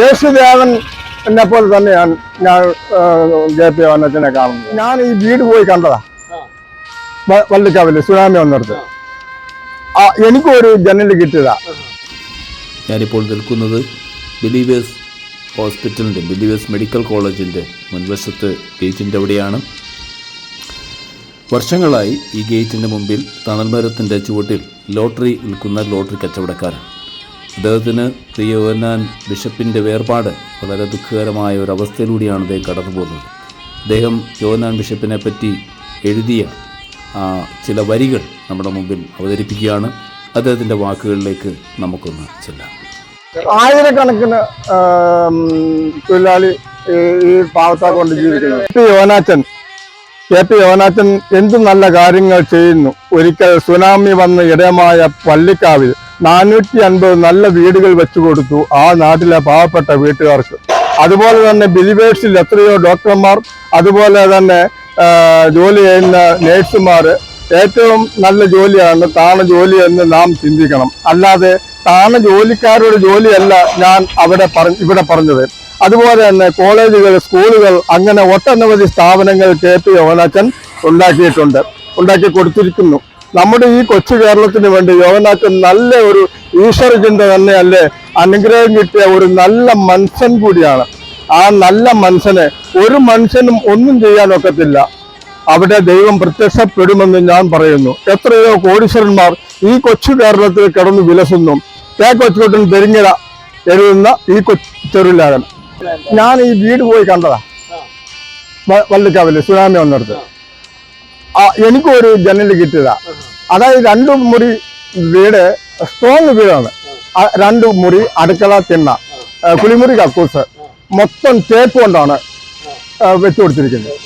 യേശുദേവൻ എന്നെ പോലെ തന്നെയാണ് ഞാൻ ജെ പി വന്നതിനെ കാണുന്നത്. ഞാൻ ഈ വീട് പോയി കണ്ടതാ. വള്ളിക്കാവിൽ സുനാമി വന്നിടത്ത്. ആ എനിക്കൊരു ജനൽ കിട്ടിയതാ. ഞാനിപ്പോൾ നിൽക്കുന്നത് ബിലീവേഴ്സ് ഹോസ്പിറ്റലിന്റെ ബിലീവേഴ്സ് മെഡിക്കൽ കോളേജിന്റെ മുൻവശത്ത് ഗേറ്റിന്റെ അവിടെയാണ്. വർഷങ്ങളായി ഈ ഗേറ്റിന്റെ മുമ്പിൽ തണൽമരത്തിന്റെ ചുവട്ടിൽ ലോട്ടറി വിൽക്കുന്ന ലോട്ടറി കച്ചവടക്കാരൻ. അദ്ദേഹത്തിന് പ്രിയ യോഹന്നാൻ ബിഷപ്പിന്റെ വേർപാട് വളരെ ദുഃഖകരമായ ഒരു അവസ്ഥയിലൂടെയാണ് അദ്ദേഹം കടന്നു പോകുന്നത്. അദ്ദേഹം യോഹന്നാൻ ബിഷപ്പിനെ പറ്റി എഴുതിയ ചില വരികൾ നമ്മുടെ മുമ്പിൽ അവതരിപ്പിക്കുകയാണ്. അദ്ദേഹത്തിന്റെ വാക്കുകളിലേക്ക് നമുക്കൊന്ന് ചെല്ലാം. ആയിരക്കണക്കിന് തൊഴിലാളി ഈ പാവത്താ കൊണ്ട് K P Yonachan K P Yonachan എന്തും നല്ല കാര്യങ്ങൾ ചെയ്യുന്നു. ഒരിക്കൽ സുനാമി വന്ന് ഇടയമായ പള്ളിക്കാവിൽ നാനൂറ്റി അൻപത് നല്ല വീടുകൾ വെച്ചു കൊടുത്തു ആ നാട്ടിലെ പാവപ്പെട്ട വീട്ടുകാർക്ക്. അതുപോലെ തന്നെ ബിലിവേഴ്സിൽ എത്രയോ ഡോക്ടർമാർ അതുപോലെ തന്നെ ജോലി ചെയ്യുന്ന നേഴ്സുമാർ ഏറ്റവും നല്ല ജോലിയാണ് താണ ജോലി എന്ന് നാം ചിന്തിക്കണം. അല്ലാതെ താണ ജോലിക്കാരുടെ ജോലിയല്ല ഞാൻ അവിടെ പറഞ്ഞ ഇവിടെ പറഞ്ഞത്. അതുപോലെ തന്നെ കോളേജുകൾ സ്കൂളുകൾ അങ്ങനെ ഒട്ടനവധി സ്ഥാപനങ്ങൾ കെ പി യോനാച്ചൻ ഉണ്ടാക്കിയിട്ടുണ്ട് ഉണ്ടാക്കി കൊടുത്തിരിക്കുന്നു. നമ്മുടെ ഈ കൊച്ചു കേരളത്തിന് വേണ്ടി യോവനാച്ചൻ നല്ല ഒരു ഈശ്വര ചിന്ത തന്നെയല്ലേ? അനുഗ്രഹം കിട്ടിയ ഒരു നല്ല മനുഷ്യൻ കൂടിയാണ്. ആ നല്ല മനുഷ്യനെ ഒരു മനുഷ്യനും ഒന്നും ചെയ്യാൻ ഒക്കത്തില്ല. അവിടെ ദൈവം പ്രത്യക്ഷപ്പെടുമെന്ന് ഞാൻ പറയുന്നു. എത്രയോ കോടീശ്വരന്മാർ ഈ കൊച്ചു കേരളത്തിൽ കിടന്ന് വിലസുന്നു. കെ കൊച്ചുകൊട്ടിൽ തെരിഞ്ഞിട എഴുതുന്ന ഈ കൊച്ചൊരുലാകൻ ഞാൻ ഈ വീട് പോയി കണ്ടതാ. വള്ളിക്കാവിൽ സുനാമി വന്നിടത്ത്. ആ എനിക്കൊരു ജനൽ കിട്ടിയതാ. അതായത് രണ്ട് മുറി വീട് സ്ട്രോങ് വീടാണ്. രണ്ട് മുറി അടുക്കള തിണ്ണ കുളിമുറി കക്കൂസ്. മൊത്തം തേപ്പ് കൊണ്ടാണ് വെച്ചു കൊടുത്തിരിക്കുന്നത്.